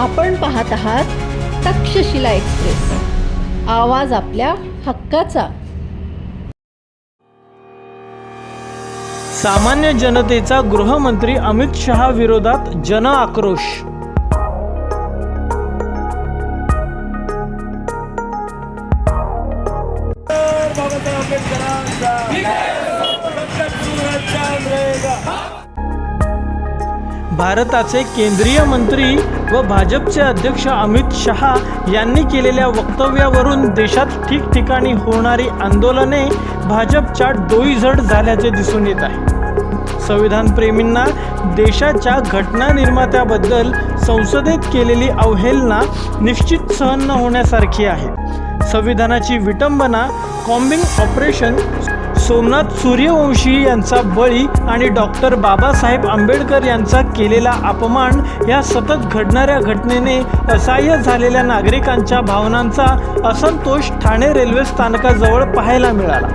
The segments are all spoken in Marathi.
आपण पाहत आहात तक्षशिला एक्सप्रेस. आवाज आपल्या हक्काचा. सामान्य जनतेचा गृहमंत्री अमित शहा विरोधात जन आक्रोश. भारताचे केंद्रीय मंत्री व भाजपचे अध्यक्ष अमित शहा यांनी केलेल्या वक्तव्यावरून देशात ठिकठिकाणी होणारी आंदोलने भाजपच्या डोईझड झाल्याचे दिसून येत आहे. संविधानप्रेमींना देशाच्या घटना निर्मात्याबद्दल संसदेत केलेली अवहेलना निश्चित सहन न होण्यासारखी आहे. संविधानाची विटंबना कॉम्बिंग ऑपरेशन सोमनाथ सूर्यवंशी यांचा बळी आणि डॉक्टर बाबासाहेब आंबेडकर यांचा केलेला अपमान या सतत घडणाऱ्या घटनेने असहाय्य झालेल्या नागरिकांच्या भावनांचा असंतोष ठाणे रेल्वे स्थानकाजवळ पाहायला मिळाला.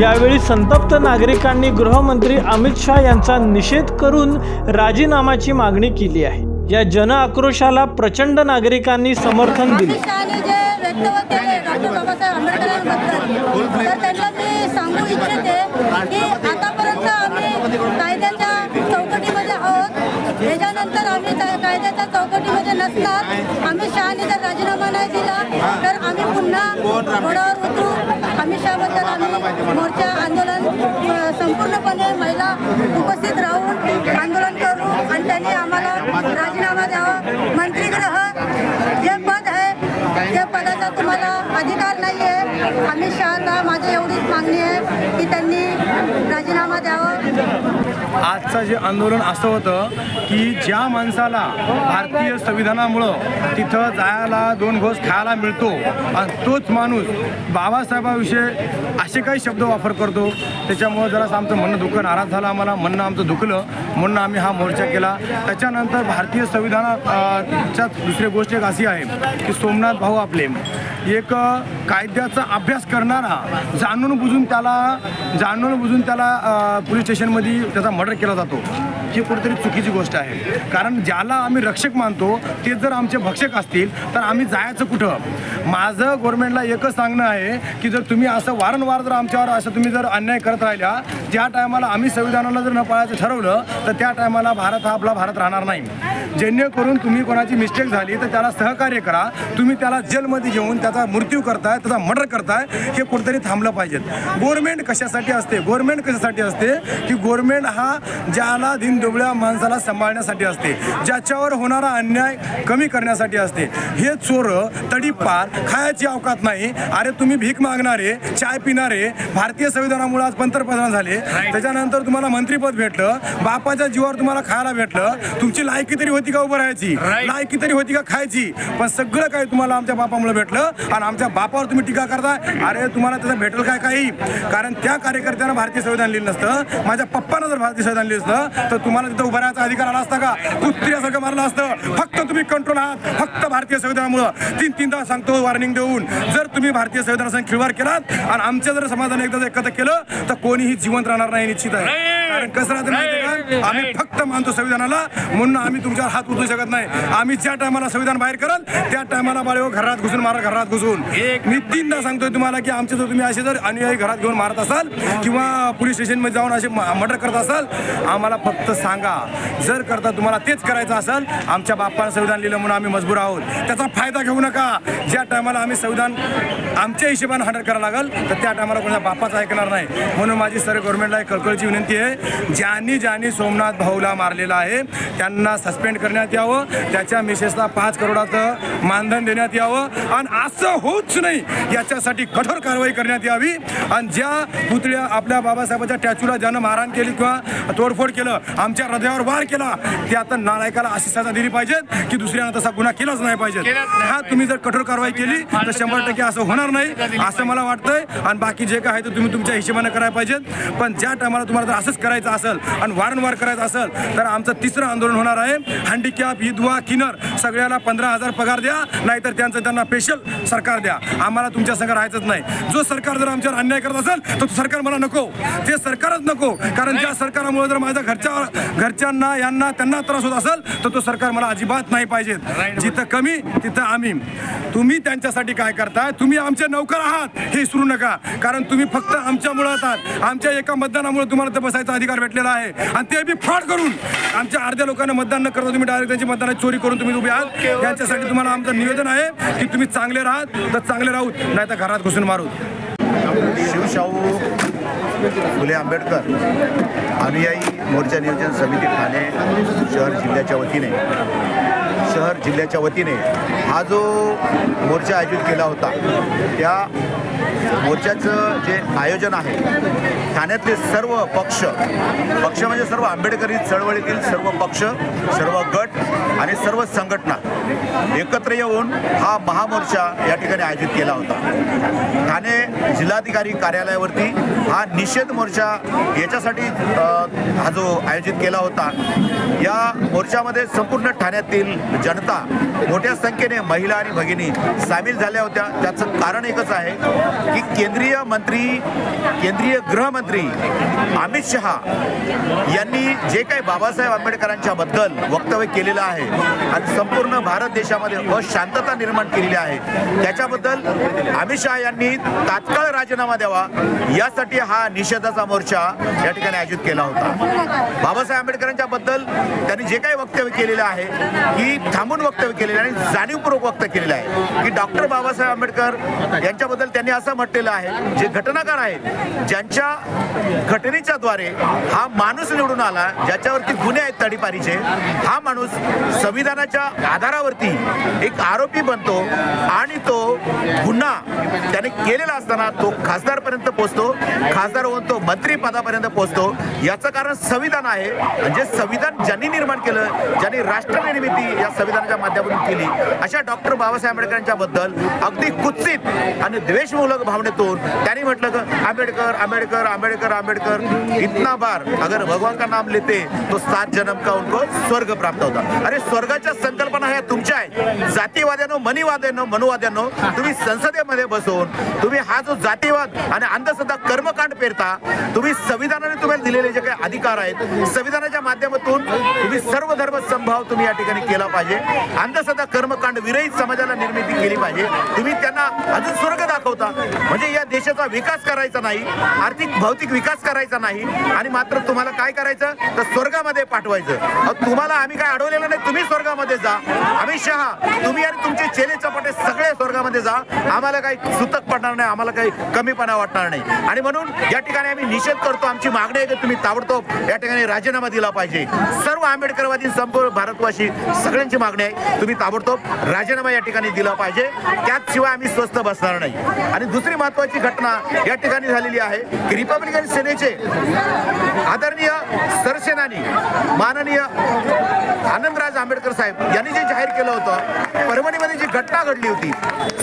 यावेळी संतप्त नागरिकांनी गृहमंत्री अमित शहा यांचा निषेध करून राजीनामाची मागणी केली आहे. या जन आक्रोशाला प्रचंड नागरिकांनी समर्थन दिले. बाबासाहेब आंबेडकरांबद्दल तर त्यांना मी सांगू इच्छिते की आतापर्यंत आम्ही कायद्याच्या चौकटीमध्ये आहोत. त्याच्यानंतर आम्ही कायद्याच्या चौकटीमध्ये नसणार अमित शहाने जर राजीनामा नाही दिला तर आम्ही पुन्हा घोड्यावर उतरू. अमित शहाबद्दल आम्ही मोर्चा आंदोलन संपूर्णपणे महिला उपस्थित राहून आंदोलन करू आणि त्यांनी आम्हाला राजीनामा द्यावा. मंत्रीगृह जे त्या पदाचा तुम्हाला अधिकार नाही आहे अमित शहाला माझी एवढीच मागणी आहे की त्यांनी राजीनामा द्यावा. आजचं जे आंदोलन असं होतं की ज्या माणसाला भारतीय संविधानामुळं तिथं जायला दोन घोस खायला मिळतो आणि तोच माणूस बाबासाहेबाविषयी असे काही शब्द वापर करतो त्याच्यामुळं जरासं आमचं म्हणणं दुःख नाराज झालं आम्हाला म्हणणं आमचं दुखलं म्हणून आम्ही हा मोर्चा केला. त्याच्यानंतर भारतीय संविधानाच्या दुसरी गोष्ट एक अशी आहे की सोमनाथ भाऊ आपले. एक कायद्याचा अभ्यास करणारा जाणून बुजून त्याला जाणून बुजून त्याला पोलीस स्टेशनमध्ये त्याचा मर्डर केला जातो. ही कुठेतरी चुकीची गोष्ट आहे. कारण ज्याला आम्ही रक्षक मानतो ते जर आमचे भक्षक असतील तर आम्ही जायचं कुठं? माझं गव्हर्नमेंटला एकच सांगणं आहे की जर तुम्ही असं वारंवार जर आमच्यावर असं तुम्ही जर अन्याय करत राहिल्या ज्या टायमाला आम्ही संविधानाला जर न पाळायचं ठरवलं तर त्या टायमाला भारत हा आपला भारत राहणार नाही. जेणेकरून तुम्ही कोणाची मिस्टेक झाली तर त्याला सहकार्य करा. तुम्ही त्याला जेलमध्ये घेऊन त्याचा मृत्यू करता. करताय त्याचा मर्डर करताय हे कुठेतरी थांबलं पाहिजे. गव्हर्नमेंट कशासाठी असते? गव्हर्नमेंट कशासाठी असते? की गव्हर्नमेंट हा ज्याला दिनदुबळ्या माणसाला सांभाळण्यासाठी असते. ज्याच्यावर होणारा अन्याय कमी करण्यासाठी असते. हे चोर तडीपार खायची अवकात नाही. अरे तुम्ही भीक मागणारे चाय पिणारे भारतीय संविधानामुळे आज पंतप्रधान झाले. त्याच्यानंतर तुम्हाला मंत्रीपद भेटलं. बापाच्या जीवावर तुम्हाला खायला भेटलं. तुमची लायकी तरी होती का उभं राहायची? लायकी तरी होती का खायची? पण सगळं काही तुम्हाला आमच्या बापामुळे भेटलं. आणि आमच्या बापावर तुम्ही टीका करताय? अरे तुम्हाला त्याचं भेटेल काय काही? कारण त्या कार्यकर्त्यांना भारतीय संविधान लिहिलं नसतं. माझ्या पप्पानं जर भारतीय संविधान लिहिलं असतं तर तुम्हाला तिथं उभं राहायचा अधिकार आला असता का? कुत्र्यासारखं मारलं असतं. फक्त तुम्ही कंट्रोल आहात. फक्त भारतीय संविधानामुळं. तीन तीनदा सांगतो वॉर्निंग देऊन. जर तुम्ही भारतीय संविधानाचा खिळवार केलात आणि आमच्या जर समाजाने एकदा एकत्र केलं तर कोणीही जिवंत राहणार नाही निश्चित आहे. कारण कसं राहतं माहिती का आम्ही फक्त मानतो संविधानाला. म्हणून आम्ही तुमच्यावर हात उचलू शकत नाही. आम्ही ज्या टायमाला संविधान बाहेर कराल त्या टायमाला बाळेव घरात घुसून मारा घरात घुसून. मी तीनदा सांगतोय तुम्हाला की आमचे जर तुम्ही असे जर अनुयायी घरात घेऊन मारत असाल किंवा पोलीस स्टेशनमध्ये जाऊन असे मर्डर करत असाल आम्हाला फक्त सांगा. जर करता तुम्हाला तेच करायचं असेल आमच्या बाप्पानं संविधान लिहिलं म्हणून आम्ही मजबूर आहोत. त्याचा फायदा घेऊ नका. ज्या टायमाला आम्ही संविधान आमच्या हिशोबाने हँडल करावं लागेल तर त्या टायमाला कोणत्या बापाचं ऐकणार नाही. म्हणून माझी सर्व गव्हर्नमेंटला एक कळकळीची विनंती आहे ज्यांनी ज्यांनी सोमनाथ भाऊला मारलेला आहे त्यांना सस्पेंड करण्यात यावं त्याच्या मिसेसला पाच करोडाचं मानधन देण्यात यावं आणि असं होऊच नाही याच्यासाठी कठोर कारवाई करण्यात यावी. आणि ज्या पुतळ्या आपल्या बाबासाहेबांच्या टॅच्यूला ज्यानं मारहाण केली किंवा तोडफोड केलं आमच्या हृदयावर वार केला ते आता नालायकाला अशी सजा दिली पाहिजेत की दुसऱ्यानं तसा गुन्हा केलाच नाही पाहिजे. हा तुम्ही जर कठोर कारवाई केली तर शंभर टक्के असं होणार नाही असं मला वाटतंय. आणि बाकी जे काय आहे ते तुम्ही तुमच्या हिशोबाने करायला पाहिजेत. पण ज्या टायमाला तुम्हाला जर असंच करायचं करायचं असेल आणि वारंवार करायचं असेल तर आमचं तिसरं आंदोलन होणार आहे. हँडिकॅप विधवा किनर सगळ्याला पंधरा हजार पगार द्या नाहीतर त्यांचं त्यांना स्पेशल सरकार द्या. आम्हाला तुमच्या संघ राहायचंच नाही. जो सरकार जर आमच्यावर अन्याय करत असेल तर सरकार मला नको. ते सरकारच नको कारण त्या सरकारामुळे जर माझ्या घरच्या घरच्यांना यांना त्यांना त्रास होत असेल तर तो सरकार मला अजिबात नाही पाहिजे. जिथं कमी तिथं आम्ही. तुम्ही त्यांच्यासाठी काय करताय? तुम्ही आमचे नौकर आहात. हे विसरू नका. कारण तुम्ही फक्त आमच्यामुळे आहात आमच्या एका मतदानामुळे तुम्हाला तर बसायचा अधिकार भेटलेला आहे. आणि ते बी फ्रॉड करून आमच्या अर्ध्या लोकांना मतदान न करता तुम्ही डायरेक्ट त्यांची मतदानाची चोरी करून तुम्ही उभे आहात. तुम्हाला आमचं निवेदन आहे की तुम्ही चांगले राहात तर चांगले राहू नाही तर घरात घुसून मारू शिवशाहू फुले आंबेडकर अनुयायी मोर्चा नियोजन समिती ठाणे शहर जिल्ह्याच्या वतीने. शहर जिल्ह्याच्या वतीने हा जो मोर्चा आयोजित केला होता त्या मोर्चाचं जे आयोजन आहे ठाण्यातले सर्व पक्ष पक्ष म्हणजे सर्व आंबेडकरी चळवळीतील सर्व पक्ष सर्व गट आणि सर्व संघटना एकत्र येऊन हा महामोर्चा या ठिकाणी आयोजित केला होता. ठाणे जिल्हाधिकारी कार्यालयावरती हा निषेध मोर्चा याच्यासाठी हा जो आयोजित केला होता या मोर्चामध्ये संपूर्ण ठाण्यातील जनता मोठ्या संख्येने महिला आणि भगिनी सामील झाल्या होत्या. त्याचं कारण एकच आहे की केंद्रीय मंत्री केंद्रीय गृहमंत्री अमित शहा यांनी जे काही बाबासाहेब आंबेडकरांच्या बद्दल वक्तव्य केलेलं आहे आणि संपूर्ण भारत देशामध्ये अशांतता निर्माण केलेली आहे. त्याच्याबद्दल अमित शहा यांनी तात्काळ राजीनामा द्यावा यासाठी हा निषेधाचा मोर्चा या ठिकाणी आयोजित केला होता. बाबासाहेब आंबेडकरांच्या बद्दल त्यांनी जे काही वक्तव्य केलेलं आहे की थांबून वक्तव्य केलेलं आहे आणि जाणीवपूर्वक वक्त केलेलं आहे की डॉक्टर बाबासाहेब आंबेडकर यांच्याबद्दल त्यांनी असं म्हटलेलं आहे जे घटनाकार आहेत ज्यांच्या घटनेच्या द्वारे हा माणूस निवडून आला ज्याच्यावरती गुन्हे आहेत तडीपारीचे हा माणूस संविधानाच्या आधारावर आधारावरती एक आरोपी बनतो आणि तो गुन्हा त्याने केलेला असताना तो खासदारपर्यंत पोहोचतो. खासदार होऊन तो मंत्री पदापर्यंत पोहोचतो. याचं कारण संविधान आहे. म्हणजे संविधान ज्यांनी निर्माण केलं ज्यांनी राष्ट्रनिर्मिती या संविधानाच्या माध्यमातून केली अशा डॉक्टर बाबासाहेब आंबेडकरांच्या बद्दल अगदी कुत्सित आणि द्वेषमूलक भावनेतून त्यांनी म्हटलं की आंबेडकर आंबेडकर आंबेडकर आंबेडकर इतना बार अगर भगवान का नाम लेते तो सात जन्म का उनको स्वर्ग प्राप्त होता. अरे स्वर्गाच्या संकल्पना ह्या तुमच्या आहेत जातीवाद्यानो मनीवाद्यानो मनुवाद्यानो तुम्ही संसदेमध्ये बसून तुम्ही हा जो जातीवाद आणि अंधश्रद्धा कर्मकांड पेरता तुम्ही संविधानाने तुम्हाला दिलेले जे काही अधिकार आहेत संविधानाच्या माध्यमातून तुम्ही सर्व धर्म संभाव तुम्ही या ठिकाणी केला पाहिजे. अंधश्रद्धा कर्मकांड विरहित समाजाला निर्मिती केली पाहिजे. तुम्ही त्यांना अजून स्वर्ग दाखवता. म्हणजे या देशाचा विकास करायचा नाही आर्थिक भौतिक विकास करायचा नाही आणि मात्र तुम्हाला काय करायचं? तर स्वर्गामध्ये पाठवायचं. तुम्हाला आम्ही काय अडवलेलं नाही तुम्ही स्वर्गामध्ये जा. अमित शहा तुम्ही आणि तुमचे चेले चपाटे सगळे स्वर्गामध्ये जा. आम्हाला काही सुतक पडणार नाही आम्हाला काही कमीपणा वाटणार नाही. आणि म्हणून या ठिकाणी आम्ही निषेध करतो आमची मागणी आहे की तुम्ही ताबडतोब या ठिकाणी राजीनामा दिला पाहिजे. सर्व आंबेडकरवादी संपूर्ण भारतवासी सगळ्यांची मागणी आहे. तुम्ही ताबडतोब राजीनामा या ठिकाणी दिला पाहिजे. त्याशिवाय आम्ही स्वस्त बसणार नाही. आणि दुसरी महत्वाची घटना या ठिकाणी झालेली आहे की रिपब्लिकन सेनेचे आदरणीय सरसेनानी माननीय आनंदराज आंबेडकर साहेब यांनी जे जाहीर केलं होतं परभणीमध्ये जी घटना घडली होती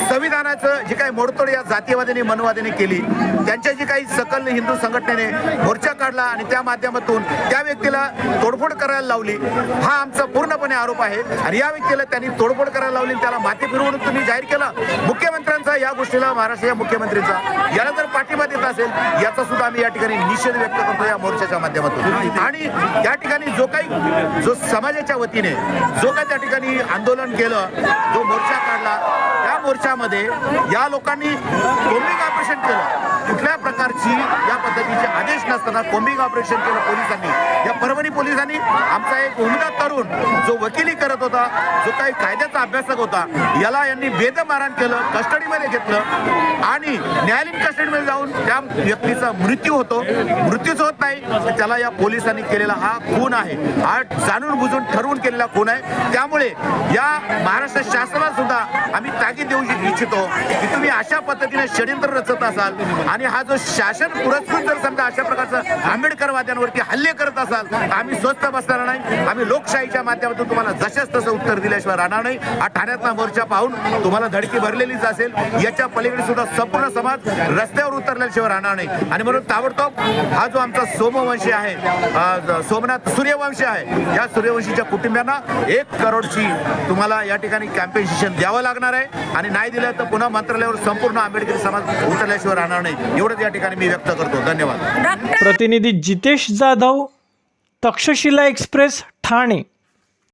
संविधानाचं जी काही मोडतोड या जातीयवाद्यांनी मनवादीने केली त्यांच्या जी काही सकल हिंदू संघटनेने मोर्चा काढला आणि त्या माध्यमातून त्या व्यक्तीला तोडफोड करायला लावली हा आमचा पूर्णपणे आरोप आहे. आणि या व्यक्तीला त्यांनी तोडफोड करायला लावली त्याला माती फिरवून तुम्ही जाहीर केला. मुख्यमंत्र्यांचा या गोष्टीला महाराष्ट्राच्या मुख्यमंत्रीचा याला जर पाठिंबा देत असेल याचा सुद्धा आम्ही या ठिकाणी निषेध व्यक्त करतो या मोर्चाच्या माध्यमातून. आणि या ठिकाणी जो काही जो समाजाच्या वतीने जो काही त्या ठिकाणी आंदोलन केलं जो मोर्चा काढला मोर्चामध्ये या लोकांनी कोम्बिंग ऑपरेशन केलं. कुठल्या प्रकारची या पद्धतीचे आदेश नसताना कोम्बिंग ऑपरेशन केलं पोलिसांनी. या परभणी पोलिसांनी आमचा एक उमदा तरुण जो वकिली करत होता जो काही कायद्याचा अभ्यासक होता याला यांनी बेदमारण केलं कस्टडीमध्ये घेतलं आणि न्यायालयीन कस्टडीमध्ये जाऊन त्या व्यक्तीचा मृत्यू होतो. मृत्यूच होत नाही. त्याला या पोलिसांनी केलेला हा खून आहे. हा जाणून बुजून ठरवून केलेला खून आहे. त्यामुळे या महाराष्ट्र शासनाला सुद्धा आम्ही ताकीद देऊ देऊ इच्छितो. की तुम्ही अशा पद्धतीने षडयंत्र रचत असाल आणि हा जो शासन पुरस्कृत जर समजा अशा प्रकारचं आंबेडकरवाद्यांवरती हल्ले करत असाल आम्ही स्वस्त बसणार नाही. आम्ही लोकशाहीच्या माध्यमातून तुम्हाला जशाच तसं उत्तर दिल्याशिवाय राहणार नाही. हा ठाण्यातला मोर्चा पाहून तुम्हाला धडकी भरलेलीच असेल. याच्या पलीकडे सुद्धा संपूर्ण समाज रस्त्यावर उतरल्याशिवाय राहणार नाही. आणि म्हणून ताबडतोब हा जो आमचा सोमवंशी आहे सोमनाथ सूर्यवंशी आहे या सूर्यवंशीच्या कुटुंबियांना एक करोडची तुम्हाला या ठिकाणी कॅम्पेन्सेशन द्यावं लागणार आहे. आणि नाही दिलं तर पुन्हा मंत्रालयावर संपूर्ण आंबेडकरी समाज उतरल्याशिवाय राहणार नाही. एवढंच या ठिकाणी मी व्यक्त करतो. धन्यवाद. प्रतिनिधी जितेश जाधव तक्षशिला एक्सप्रेस ठाणे.